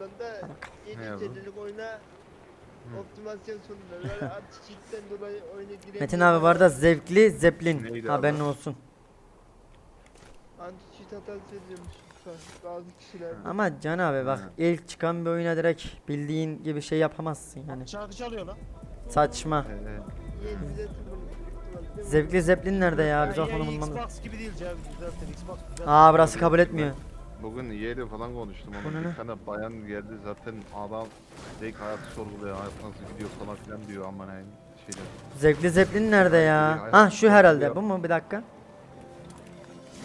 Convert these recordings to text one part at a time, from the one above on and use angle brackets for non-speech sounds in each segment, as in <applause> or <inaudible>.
yandan da Ne yazdı? 7 TL'lik oyuna optimasyon sundular. <laughs> Böyle anti-cheat'ten dolayı oyuna giremiyor. Metin abi bu arada zevkli zeplin. Neydi Haberin abi? olsun. Anti-cheat hatası ediyormuş bazı kişiler. Ama Can abi bak ilk çıkan bir oyuna direkt bildiğin gibi şey yapamazsın yani. Şarkı çalıyor lan. Saçma. Ee, Yeni bize tırmanıyor. Zevkli zeplin nerede ya? Biz ya, bulmamız. Xbox gibi değil. Düzeltin Xbox güzel. Aa burası kabul etmiyor. Bugün yeğle falan konuştum ne bir ne? tane bayan geldi zaten adam direkt hayatı sorguluyor hayat nasıl gidiyor falan filan diyor aman ayın şeyler. Zevkli zeplin nerede ya? Hayır, Ha şu herhalde. Bu mu? Bir dakika.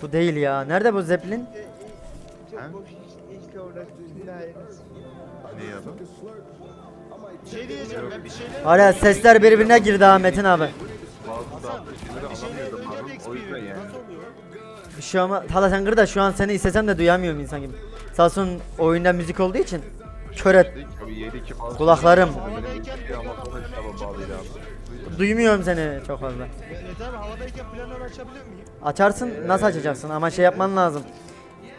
Bu değil ya. Nerede bu zeplin? Ha? Çok boş iş, işle uğraştık. Hayırlısı. Ne yazdı? Bir şey diyeceğim ben bir şeyler... Ya sesler birbirine girdi ha Metin abi. Bazı bazı şeyleri anlamıyordum XP o yüzden yani. Şey ama Tala sen da şu an seni istesem de duyamıyorum insan gibi. Sağ olsun oyunda müzik olduğu için kör et. Kulaklarım. şey. Duymuyorum seni çok fazla. Mehmet abi havadayken planları açabiliyor muyum? Açarsın nasıl açacaksın ama şey yapman lazım.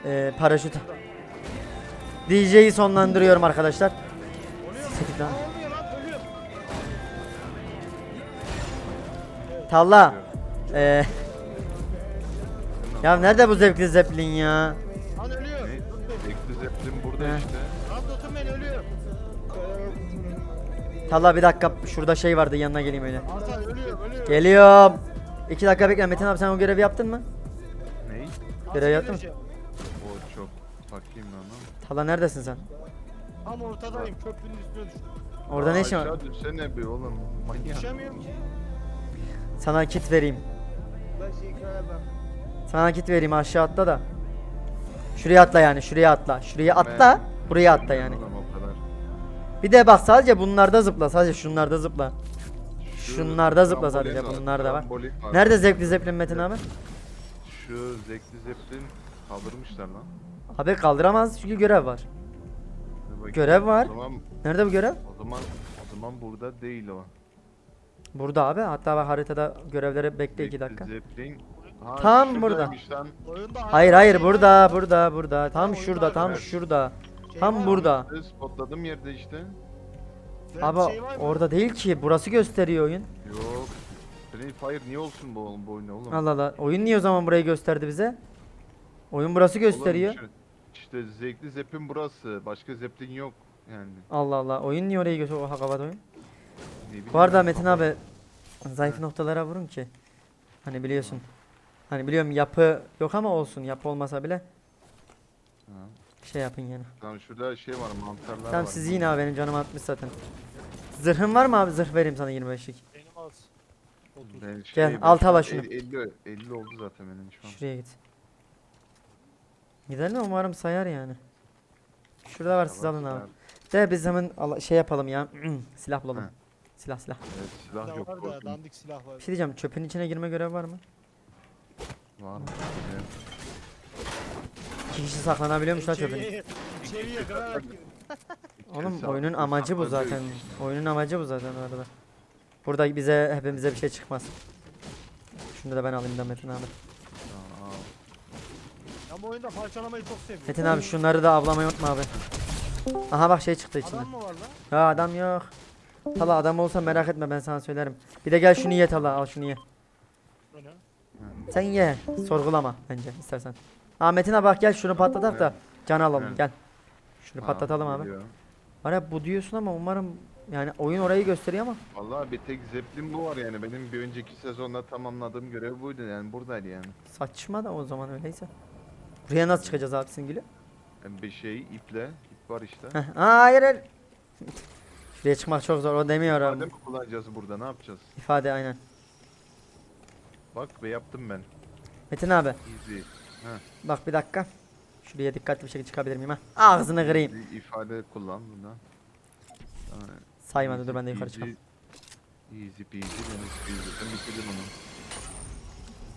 Ee, paraşüt. DJ'yi sonlandırıyorum arkadaşlar. Lan. Talla. Ee, ya nerede bu zevkli zeplin ya? Lan ölüyor. Ne? Ekli zeplin burada He. işte. Lan tutun beni ölüyorum. Talla bir dakika şurada şey vardı yanına geleyim öyle. Hasan ölüyorum ölüyorum. Geliyorum. İki dakika bekle Metin abi sen o görevi yaptın mı? Ney? Hasan Görev yaptın mı? öleceğim. O çok bakayım lan lan. Talla neredesin sen? Tam ortadayım köprünün üstüne düştüm. Orada ne işin var? Aşağı düşsene bir oğlum. Manyak. Düşemiyorum ki. Sana kit vereyim. Baş ekrana bak. Sana kit vereyim aşağı atla da. Şuraya atla yani şuraya atla. Şuraya atla. Buraya atla yani. Oğlum o kadar. Bir de bak sadece bunlarda zıpla. Sadece şunlarda zıpla. Şu Şunlarda zıpla sadece, bunlar da var. Nerede zevkli zeplin Metin abi? Şu zevkli zeplin kaldırmışlar lan. Abi kaldıramaz çünkü görev var. Görev var. Zaman Nerede bu görev? o zaman o zaman burada değil o. Burada abi. Hatta bak haritada görevleri bekle 2 Zevkli dakika. Zeppelin. Ha, Tam burada. şuradaymış Lan. Oyunda Hayır hayır şey burada burada burada. Tam şurada tam var. şurada. Şey Tam mı? burada. İşte Spotladığım yerde işte. Ben Abi şey var mı? orada değil ki. Burası gösteriyor oyun. Yok. Free Fire niye olsun bu bu oyunda oğlum? Allah Allah. Oyun niye o zaman burayı gösterdi bize? Oyun burası gösteriyor. Oğlum şu- İşte zevkli zeplin burası. Başka zeplin yok yani. Allah Allah. Oyun niye orayı gösteriyor? Oha kapat oyun. Ne bileyim Bu arada ben, Metin abi zayıf noktalara vurun ki. Hani biliyorsun. Hani biliyorum yapı yok ama olsun. Yapı olmasa bile Ha. şey yapın yani. Tamam şurada şey var mantarlar Tamam var. siz yine abi benim canım atmış zaten. Zırhın var mı abi? Zırh vereyim sana 25'lik. Benim az. Ben şey, Gel, al tava şunu. 50, 50 oldu zaten benim şu an. Şuraya git. Gidelim umarım sayar yani. Şurada var siz Tamam, alın abi. De biz hemen ala- şey yapalım ya. <clears throat> silah bulalım. He. Silah silah. Evet silah Silah yok. var da korkun. dandik silah var. Bir şey diyeceğim çöpün içine girme görevi var mı? Var mı? İki kişi saklanabiliyormuş la çöpün. İçeriye, içeriye kırarak <laughs> Oğlum oyunun amacı bu zaten. Oyunun amacı bu zaten arada. Burada bize hepimize bir şey çıkmaz. Şunu da ben alayım da Metin abi. Ben bu oyunda parçalamayı çok seviyorum. Metin abi şunları da avlamayı unutma abi. Aha bak şey çıktı içinden. Adam mı var lan? Ha adam yok. Tala adam olsa merak etme ben sana söylerim. Bir de gel şunu ye Tala al şunu ye. Ne? Sen ye. Sorgulama bence istersen. Ha Metin abi bak gel şunu patlatak da can alalım Evet. gel. Şunu patlatalım abi. geliyor. Var ya bu diyorsun ama umarım yani oyun orayı gösteriyor ama Vallahi bir tek zeplin bu var yani. Benim bir önceki sezonda tamamladığım görev buydu yani buradaydı yani. saçma da o zaman öyleyse. Buraya nasıl çıkacağız abi Singül'ü? Yani bir şey iple, ip var işte. Heh, hayır hayır. <laughs> Şuraya çıkmak çok zor o demiyorum. Madem kullanacağız burada ne yapacağız? İfade aynen. Bak ve yaptım ben. Metin abi Easy. bak bir dakika. Şuraya dikkatli bir şekilde çıkabilir miyim ha? Ağzını kırayım. Easy ifade kullan burada. Tamam. Saymadı dur ben de yukarı çıkalım. Easy peasy lemon squeezy. Ben bitirdim onu.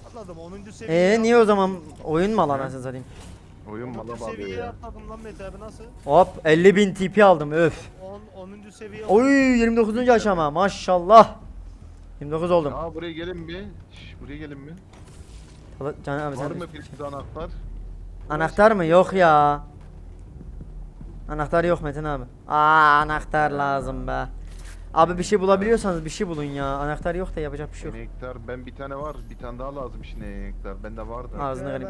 Atladım 10. seviyeye Eee niye o zaman oyun mu alan anasını satayım? Oyun mala 10. bağlıyor seviyeye ya. atladım lan Mete abi nasıl? Hop 50.000 TP aldım öf. 10. 10. seviye Oy 29. aşama maşallah. 29 oldum. Aa buraya gelin bir. Şş, buraya gelin bir. Tala- Can abi Var sen mı bir anahtar? anahtar mı? Yok ya. Anahtar yok Metin abi. Aa anahtar lazım be. Abi bir şey bulabiliyorsanız bir şey bulun ya. Anahtar yok da yapacak bir şey yok. Enektar ben bir tane var. Bir tane daha lazım şimdi enektar. Bende var da. Ağzına garip.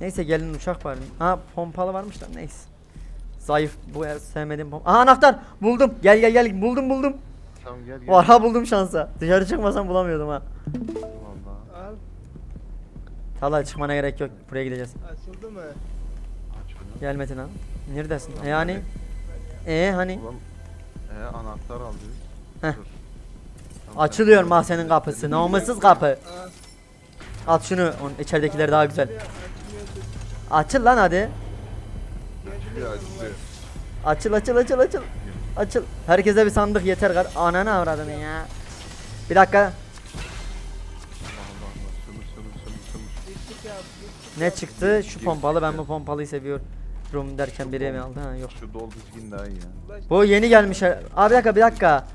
Neyse gelin uçak var. Ha pompalı varmış da neyse. Zayıf bu ya, sevmediğim pompa. Aha anahtar buldum. Gel gel gel buldum buldum. Tamam gel gel. Valla buldum şansa. Dışarı çıkmasam bulamıyordum ha. Vallahi. Al. Tala çıkmana gerek yok. Buraya gideceğiz. Açıldı mı? Aç bunu. Gel Metin abi. Neredesin? E yani? E hani? Ulan e, anahtar al diyor. Heh. Dur. Tamam, Açılıyor sen- mahzenin kapısı. Namussuz kapı. Al. At şunu. Onun içeridekiler daha güzel. Açıl lan hadi. Açılıyor açılıyor. Açıl açıl açıl açıl. Açıl. Herkese bir sandık yeter kar. Ananı avradını ya. Bir dakika. Ne çıktı? Şu pompalı. Ben bu pompalıyı seviyorum. Rum derken biri mi aldı? Ha yok. Şu dol dizgin daha iyi ya. Bu yeni gelmiş. Abi bir dakika bir dakika.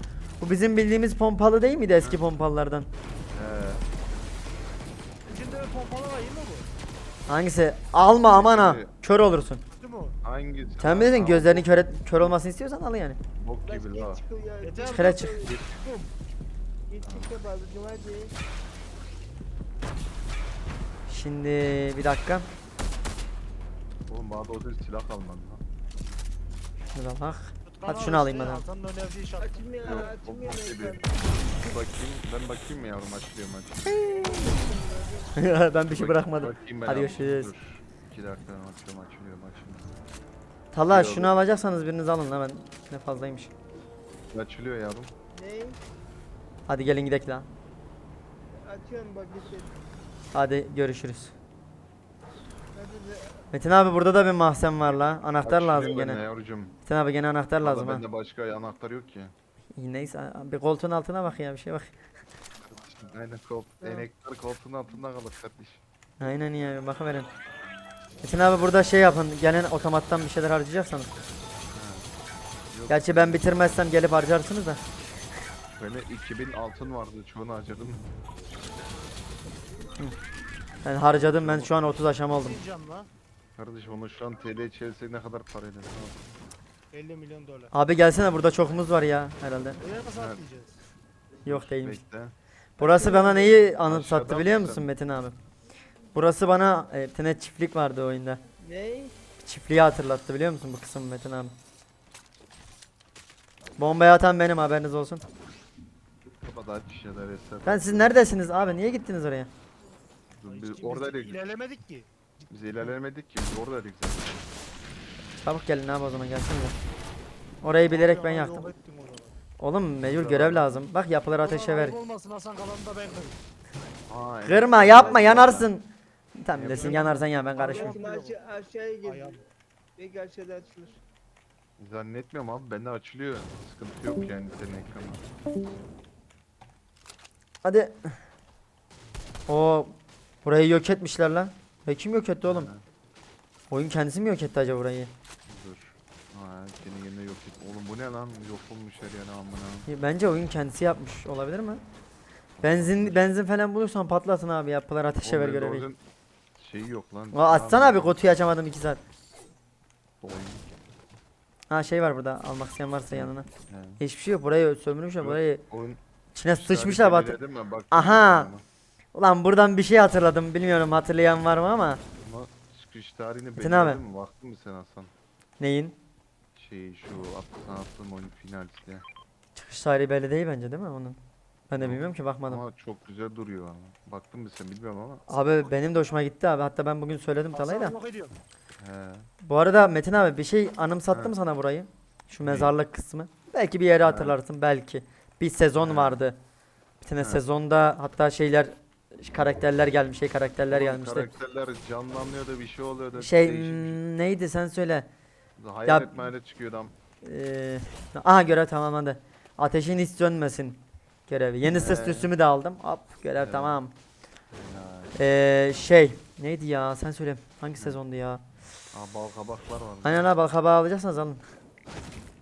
Bu bizim bildiğimiz pompalı değil miydi eski pompalılardan? He. İçinde bir pompalı var iyi mi bu? Hangisi? Alma aman ha. Kör olursun. O? Hangisi? Sen bilirsin Aa, gözlerini kör, et, kör olmasını istiyorsan al yani. Bok gibi la. Çık hele çık. Şimdi bir dakika. Oğlum bana da özel silah almadı lan. Şuna bak. Hadi şunu alayım işte, ben abi. Hasan'ın önerdiği şart. Açılmıyor, Yok, açılmıyor bok gibi. ekran. Bir bakayım, ben bakayım mı yavrum açılıyor mu açılıyor. ben bir şey bırakmadım. Bakayım ben Hadi görüşürüz. dur. İki dakika açıyorum açılıyor açılıyor. Talla Yok. şunu alacaksanız biriniz alın lan ben ne fazlaymış. Açılıyor yavrum. Ne? Hadi gelin gidelim lan. Açıyorum bak git. Hadi görüşürüz. Hadi de- Metin abi burada da bir mahzen var la. Anahtar Açılıyor lazım gene. Yavrucuğum. Metin abi gene anahtar Valla lazım ha. Bende başka anahtar yok ki. İyi, Neyse bir koltuğun altına bak ya bir şey bak. Aynen kol, Tamam. enekler koltuğun altında kalır kardeş. Aynen ya bir bakıverin. Metin abi burada şey yapın. Gelen otomattan bir şeyler harcayacaksanız. Yok, Gerçi ben bitirmezsem gelip harcarsınız da. Böyle 2000 altın vardı çoğunu harcadım. Ben harcadım ben şu an 30 aşama oldum. Diyeceğim la. Kardeş onu şu an TL çevirsek ne kadar para eder? 50 milyon dolar. Abi gelsene burada çokumuz var ya herhalde. Nasıl atlayacağız? Yok değilmiş. Bekle. Burası bana neyi anımsattı Aşağıdan biliyor musun Metin abi? Burası bana e, bir tane çiftlik vardı oyunda. Ne? Çiftliği hatırlattı biliyor musun bu kısım Metin abi? Bombayı atan benim haberiniz olsun. Eser. Ben siz neredesiniz abi? Niye gittiniz oraya? Biz oradaydık. ilerlemedik ki. Biz ilerlemedik ki biz oradaydık zaten. Çabuk gelin abi o zaman gelsinize. Orayı bilerek ben yaktım. Oğlum mecbur görev lazım. Bak yapıları ateşe ver. olmasın Hasan kalanını da ben kırayım. Kırma yapma yanarsın. Tamam desin yanarsan ya ben karışmam. Aşağıya. Ayağım. Belki aşağıda açılır. Zannetmiyorum abi bende açılıyor. Sıkıntı yok yani senin ekranı. Hadi. O burayı yok etmişler lan. Ve kim yok etti oğlum? Ha, Oyun kendisi mi yok etti acaba burayı? Dur. Ha seni yerine yok et. Oğlum bu ne lan? Yok olmuş her yer amına. Bence oyun kendisi yapmış olabilir mi? Benzin benzin falan bulursan patlatın abi yapılar ateşe ver Oğlum, görevi. Lord'un Şeyi yok lan. Aa, Açsana abi kutuyu açamadım 2 saat. Oyun. Ha şey var burada almak isteyen varsa yanına. He. Hiçbir şey yok burayı sömürmüşler burayı Oyun içine sıçmışlar? Bak, Aha! Ulan buradan bir şey hatırladım bilmiyorum hatırlayan var mı ama. ama çıkış tarihini belirledin mi? Baktın mı sen Hasan? Neyin? Şey şu atlasan attığım oyun finalisti. Çıkış tarihi belli değil bence değil mi onun? Ben de bilmiyorum ki bakmadım. Ama çok güzel duruyor ama. Baktın mı sen bilmiyorum ama. Abi benim de hoşuma gitti abi hatta ben bugün söyledim Talay da. He. Bu arada Metin abi bir şey anımsattım Ha. sana burayı. Şu mezarlık kısmı. Belki bir yeri Ha. hatırlarsın belki. Bir sezon Ha. vardı. Bir tane Ha. sezonda hatta şeyler karakterler gelmiş, şey karakterler Oğlum gelmişti. Karakterler canlanıyor da bir şey oluyor da. Şey hmm, neydi sen söyle. şey. Hayalet ya- mahalet çıkıyor adam. Ee, aha görev tamamlandı. Ateşin hiç sönmesin görevi. Yeni ses He. üstümü de aldım. Hop görev Evet. tamam. Ee, şey neydi ya sen söyle. Hangi sezondu ya? Aa bal kabaklar var. Aynen abi balkabağı alacaksanız alın.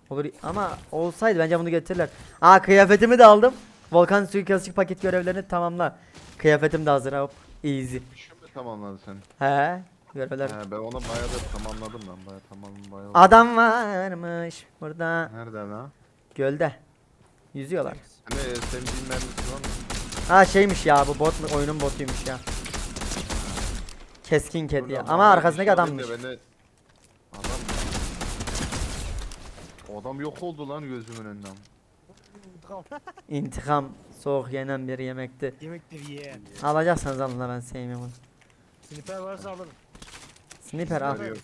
Olur ama olsaydı bence bunu getirirler. Aa kıyafetimi de aldım. Volkan suikastçı paket görevlerini tamamla. Kıyafetim de hazır hop. Easy. Şu mu tamamladın sen? He. Görevler. He, ben onu bayağı da tamamladım lan. Bayağı tamam bayağı. Adam varmış burada. Nerede lan? Gölde. Yüzüyorlar. Hani SMG'nin mermisi var mı? Ha şeymiş ya bu bot mu? Oyunun botuymuş ya. Keskin kedi ya. Ama arkasındaki işaretle adammış. beni- Adam O adam yok oldu lan gözümün önünden. İntikam soğuk yenen bir yemekti. Yemektir ye. Alacaksanız alın da ben sevmiyorum onu. Sniper varsa alırım. Sniper al. Yok.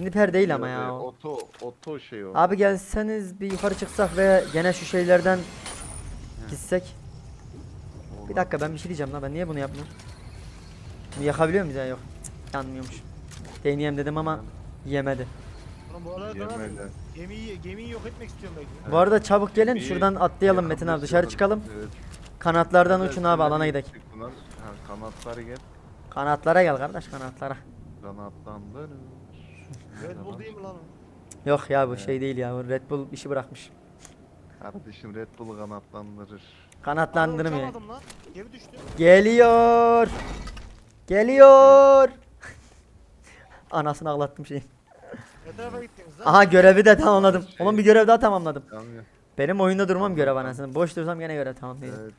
Sniper değil ama ya. O. Oto, oto şey o. Abi gelseniz bir yukarı çıksak ve gene şu şeylerden gitsek. Bir dakika ben bir şey diyeceğim lan ben niye bunu yapmıyorum? Bunu yakabiliyor muyuz ya yok. Cık, yanmıyormuş. Deneyeyim dedim ama yemedi. Oğlum bu arada gemiyi, gemiyi yok etmek istiyorum belki. Bu arada çabuk gelin İyi, şuradan atlayalım Metin abi dışarı çıkalım. Evet. Kanatlardan uçun abi alana gidelim. kanatları gel. Kanatlara gel kardeş kanatlara. Kanatlandır. Red Bull değil mi lan o? Yok ya bu Evet. şey değil ya bu Red Bull işi bırakmış. Kardeşim Red Bull kanatlandırır. Kanatlandırmıyor. Uçamadım lan. Gemi düştü. Geliyor. Geliyor. <laughs> Anasını ağlattım şeyi. Ne tarafa gittiniz lan? Aha görevi de tamamladım. Şey- Oğlum bir görev daha tamamladım. Benim oyunda durmam görev anasını. Boş dursam gene görev tamamlayacağım. evet.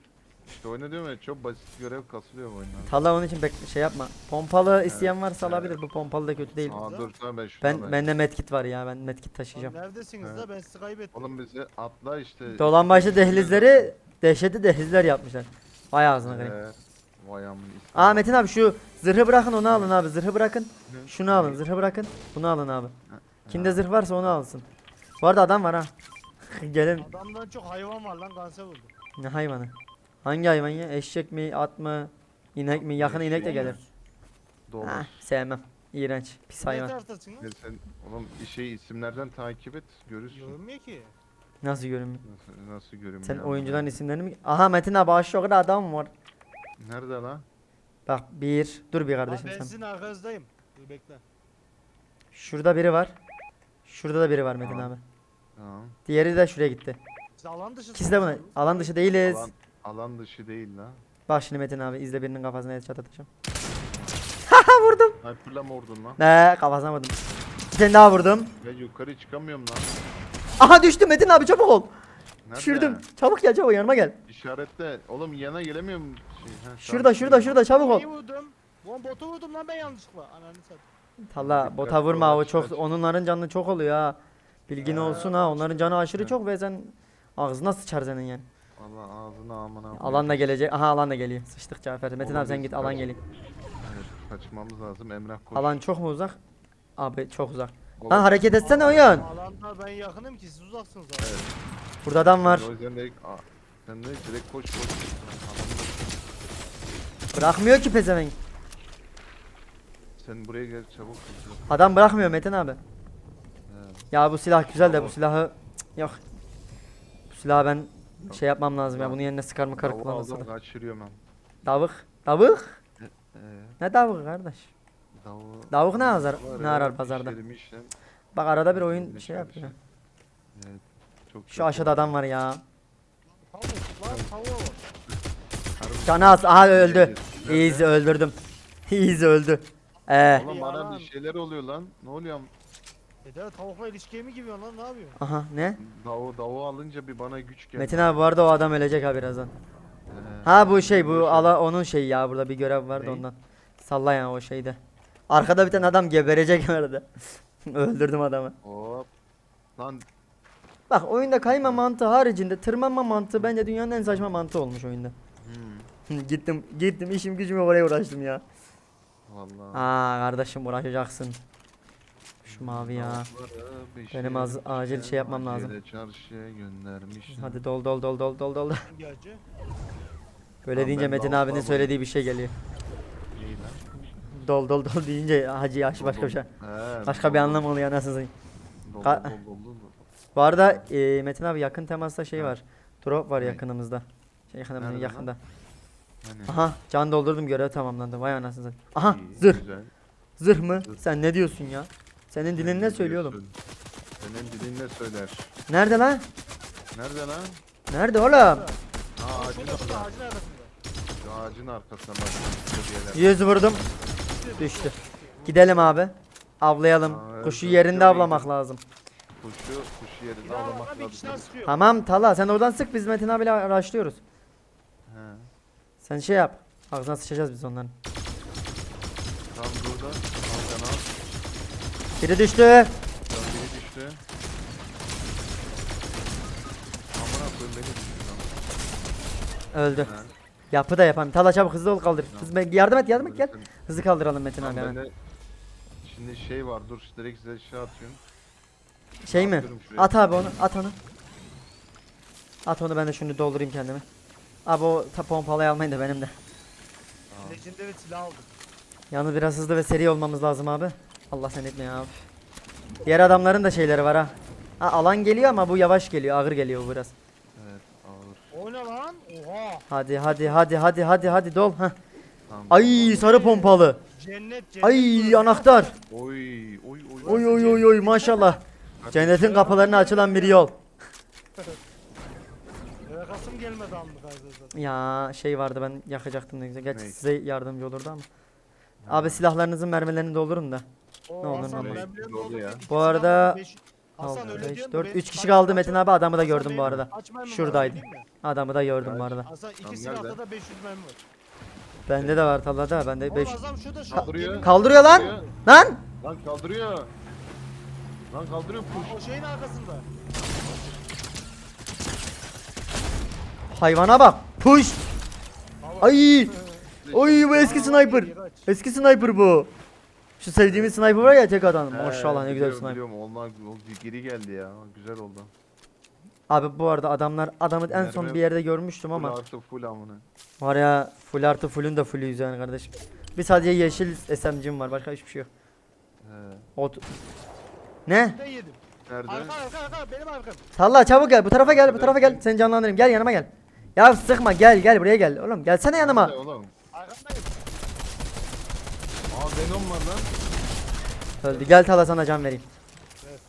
İşte oyna diyorum ya çok basit görev kasılıyor bu oyunlar. Talla onun için bek şey yapma. Pompalı isteyen varsa alabilir. Bu pompalı da kötü değil. Aa dur tamam ben şuna Ben bende medkit var ya. Ben medkit taşıyacağım. Lan neredesiniz Evet. la ben sizi kaybettim. Oğlum bizi atla işte. Dolambaçlı dehlizleri dehşetli dehlizler yapmışlar. Vay ağzına kırayım. Evet. Vay amına. Aa Metin abi şu zırhı bırakın onu alın abi. Zırhı bırakın. Ne? Şunu alın. Zırhı bırakın. Bunu alın abi. Kimde zırh varsa onu alsın. Bu arada adam var ha. <laughs> Gelin. Adamdan çok hayvan var lan kanser oldu. Ne hayvanı? Hangi hayvan ya? Eşek mi, at mı, inek mi? Yakın inek de gelir. Domuz. Ha, sevmem. İğrenç, pis hayvan. taraftasın lan? Ne sen oğlum şey isimlerden takip et görürsün. Görünmüyor ki. Nasıl görünmüyor? Nasıl, nasıl görünmüyor? Sen oyuncuların isimlerini mi? Aha Metin abi aşağıda adam var. Nerede lan? Bak bir. Dur bir Abi kardeşim ben sen. sizin arkanızdayım. Dur bekle. Şurada biri var. Şurada da biri var Metin Tamam. abi. Tamam. Diğeri de şuraya gitti. Siz alan dışısınız. İkisi de buna. Alan dışı değiliz. Alan, alan dışı değil lan. Bak şimdi Metin abi izle birinin kafasına headshot atacağım. <laughs> Haha vurdum. Sniper'la mı vurdun lan? Ne kafasına vurdum. Bir tane daha vurdum. Ben yukarı çıkamıyorum lan. Aha düştü Metin abi çabuk ol. Nerede? Düşürdüm. Çabuk gel çabuk yanıma gel. İşaretle. Oğlum yana gelemiyorum. Şey, ha, Şurada şurada şurada çabuk ol. İyi vurdum. Lan botu vurdum lan ben yanlışlıkla. Ananı satayım. Talla bota vurma o çok onların canı çok oluyor ha. Bilgin olsun ha onların canı aşırı çok ve sen ağzına sıçar senin yani. Allah ağzına amına. Alan da gelecek. Aha alan da geliyor. Sıçtık Cafer. Metin Oğlum abi sen biz git kaç- alan geliyor. Evet, kaçmamız lazım Emrah koş. Alan çok mu uzak? Abi çok uzak. Oğlum, Lan hareket etsene oyun. Alanda ben yakınım ki siz uzaksınız abi. Evet. Burada adam var. O yüzden direkt, Aa, sen de direkt koş koş. Da- Bırakmıyor ki pezevenk. Sen buraya gel çabuk. Adam bırakmıyor Metin abi. Evet. Ya bu silah güzel de bu silahı Cık, yok. Bu silahı ben şey yapmam lazım ya. Bunun yerine sıkar mı karı aldım da. kaçırıyorum ben. Davuk. Davuk? Ee, Ne davuk kardeş? tavuğu... Davuk ne azar- Var ne arar pazarda? Bak arada bir oyun şey yapıyor. Evet. Çok Şu aşağıda adam var ya. Tavuk lan Canı az. Aha öldü. Easy öldürdüm. Easy öldü. Ee, Oğlum bana bir şeyler oluyor lan. Ne oluyor? De tavukla ilişkiye mi giriyorsun lan ne yapıyorsun? aha ne? Davu davu alınca bir bana güç geldi. Metin abi bu arada o adam ölecek ha birazdan. Ee, Ha bu şey bu ala onun şeyi ya burada bir görev vardı Ney? ondan. Salla yani o şeyde. Arkada bir tane adam geberecek arada. <laughs> Öldürdüm adamı. Hop. Lan Bak oyunda kayma mantığı haricinde tırmanma mantığı bence dünyanın en saçma mantığı olmuş oyunda. hmm, <laughs> gittim gittim işim gücüm oraya uğraştım ya. vallahi. Aa kardeşim uğraşacaksın. Şu mavi ya. Benim az- acil şey yapmam lazım. Çarşıya. Hadi dol dol dol dol dol dol. Böyle deyince Metin abinin söylediği bir şey geliyor. Dol dol dol deyince hacı yaş başka bir şey. Başka bir anlam oluyor anasını satayım. Bu arada e, Metin abi yakın temasta şey var. Drop var yakınımızda. Şey lan? yakında. Hani, Aha can doldurdum görev tamamlandı. Vay anasını satayım. Aha iyi, zırh. güzel. Zırh mı? Zırh. Sen ne diyorsun ya? Senin dilin ne söylüyor oğlum? Senin dilin ne söyler? Nerede lan? Nerede lan? Nerede oğlum? Aa, ağacın orada. ağacın arasında. Şu ağacın arkasında bak. Yüz vurdum. Düştü. Gidelim abi. Avlayalım. Aa, evet, Kuşu evet, yerinde şöyle avlamak lazım. Kuşu, kuşu yerinde avlamak lazım. Tamam Tala sen oradan sık biz Metin abiyle araştırıyoruz. He. Sen şey yap. Ağzına sıçacağız biz onların. Tam burada. Biri düştü. Tam biri düştü. Amına koyayım beni düştü lan. Öldü. He. Yapı da yapalım. Tala çabuk hızlı ol kaldır. Hızlı yardım et yardım et gel. Hızlı kaldıralım Metin abi hemen. ben de- Şimdi şey var dur direkt size şey atıyorum. Şey mi? Atıyorum şuraya. At abi onu at onu. At onu ben de şunu doldurayım kendime. Abi o ta pompalıyı almayın da benim de. Legendary silah aldım. Yalnız biraz hızlı ve seri olmamız lazım abi. Allah sen etme ya abi. Diğer adamların da şeyleri var ha. Ha alan geliyor ama bu yavaş geliyor, ağır geliyor bu biraz. Evet ağır. O ne lan? Oha. Hadi hadi hadi hadi hadi hadi dol. Tamam. Ay sarı pompalı. Cennet cennet. Ay anahtar. Oy oy oy. Oy oy oy oy maşallah. Cennetin kapılarına açılan bir yol. Eve kasım gelmedi anlık zaten. Ya şey vardı ben yakacaktım ne güzel. Gerçi size yardımcı olurdu ama. Abi silahlarınızın mermilerini doldurun da. Oo, Ne olur, Hasan, ne olmaz. ben Ne ya? arada- beş- Hasan öyle 5, diyorsun 4, ben- 3 kişi kaldı Metin abi adamı da Hasan gördüm bu benim arada. kaç mermim var Şuradaydı. söyleyeyim mi? Adamı da gördüm bu arada. Hasan iki Tamam, silahta nerede? da 500 mermi var. Bende de var Talha'da bende 5. Oğlum Hasan şurada şu Kaldırıyor. Kaldırıyor lan. Kaldırıyor. Lan! Lan kaldırıyor. Lan kaldırıyor push. O şeyin arkasında. Hayvana bak. Push. Ay! Oy bu eski sniper. Eski sniper bu. Şu sevdiğimiz sniper var ya tek adam. He, Maşallah ne güzel biliyorum, sniper. Biliyorum onlar o geri geldi ya. Güzel oldu. Abi bu arada adamlar adamı en son bir yerde görmüştüm Full ama artı full amına. var ya full artı fullün de fullüyüz yani kardeşim. Bir sadece yeşil SMG'm var başka hiçbir şey yok. He. Ot Ne? Ben yedim. Nerede? Arka arka arka benim arkam. Salla çabuk gel bu tarafa gel bu tarafa gel seni canlandırayım gel yanıma gel. Ya sıkma gel gel buraya gel oğlum gelsene yanıma. Nerede oğlum? Arkamdayım. Venom var lan. Öldü gel Tala sana can vereyim. Evet.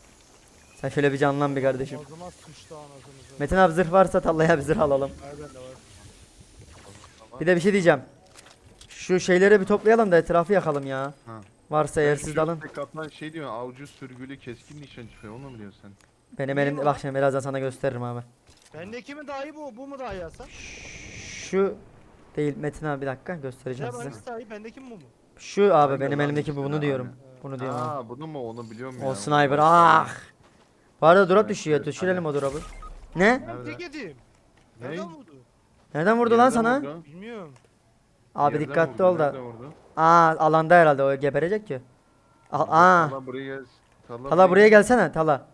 Sen şöyle bir canlan bir kardeşim. Ağzıma sıçtı anasını. Metin abi zırh varsa Talha'ya bir zırh alalım. Var. Bir de bir şey diyeceğim. Şu şeyleri bir toplayalım da etrafı yakalım ya. Ha. Varsa eğer siz de alın. tek atılan şey diyor avcı sürgülü keskin nişan çıkıyor onu mu diyorsun sen? Benim elimde bak şimdi birazdan sana gösteririm abi. Bendeki mi daha iyi bu? Bu mu daha iyi Hasan? Şu değil Metin abi bir dakika göstereceğim Ya size. hangisi daha iyi? Bendeki mi bu mu? Şu abi benim elimdeki bu bunu diyorum. Bunu diyorum abi. Aa bunu mu onu biliyorum ya. O sniper ah. Bu arada drop düşüyor. Düşürelim o drop'u. Ne? Nerede? tek. Ne? Nereden vurdu? Nereden vurdu lan Yerden sana? vurdu. Bilmiyorum. Abi Yerden dikkatli vurdu, ol da. nereden vurdu? Aa alanda herhalde o geberecek ki. Aa, aa. Tala buraya gel. Tala, Tala buraya gelsene Tala.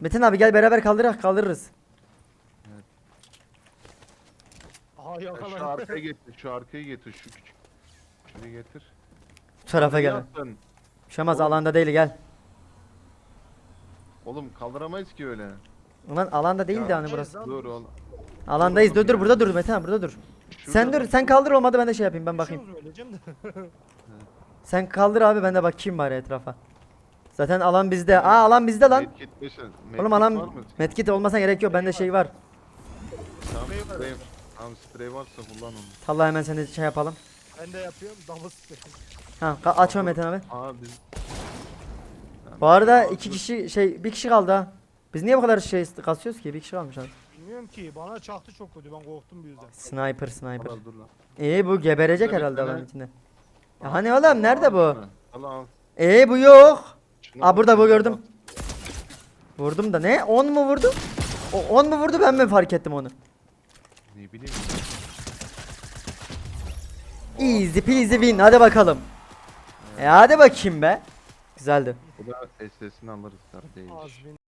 Metin abi gel beraber kaldırak kaldırırız. Aha Ya Şu yakaladım. arkaya <laughs> getir, şu arkaya getir, şu küçük. Şuraya getir. Bu tarafa gel. yaptın? Şamaz alanda değil gel. Oğlum kaldıramayız ki öyle. Ulan alanda değil de hani burası. Dur oğlum. Alandayız. Dur dur burada dur Metin abi burada dur. Sen dur sen kaldır olmadı ben de şey yapayım ben bakayım. şey de. <laughs> Sen kaldır abi ben de bakayım bari etrafa. Zaten alan bizde. Aa alan bizde lan. Medkit Oğlum var alan mı? medkit olmasa gerek yok bende şey var. Tamam sprey. Tamam sprey varsa kullan onu. Talha hemen seni şey yapalım. Ben de yapıyorum. Double spray. Ha ka- aç o Metin abi. Aa biz... Bu arada iki kişi şey bir kişi kaldı ha. Biz niye bu kadar şey kasıyoruz ki? Bir kişi kalmış abi. Bilmiyorum ki. Bana çaktı çok kötü. Ben korktum bir yüzden. Sniper sniper. Dur lan. İyi bu geberecek Şurada herhalde tane- alanın içinde. Ya hani oğlum nerede bu? Al. Ee bu yok. Şunu Aa burada bu gördüm. Vurdum da ne? 10 mu vurdu? O 10 mu vurdu ben mi fark ettim onu? Ne bileyim. Easy peasy win hadi bakalım. E hadi bakayım be. Güzeldi. Bu da SS'ini alırız. Bin.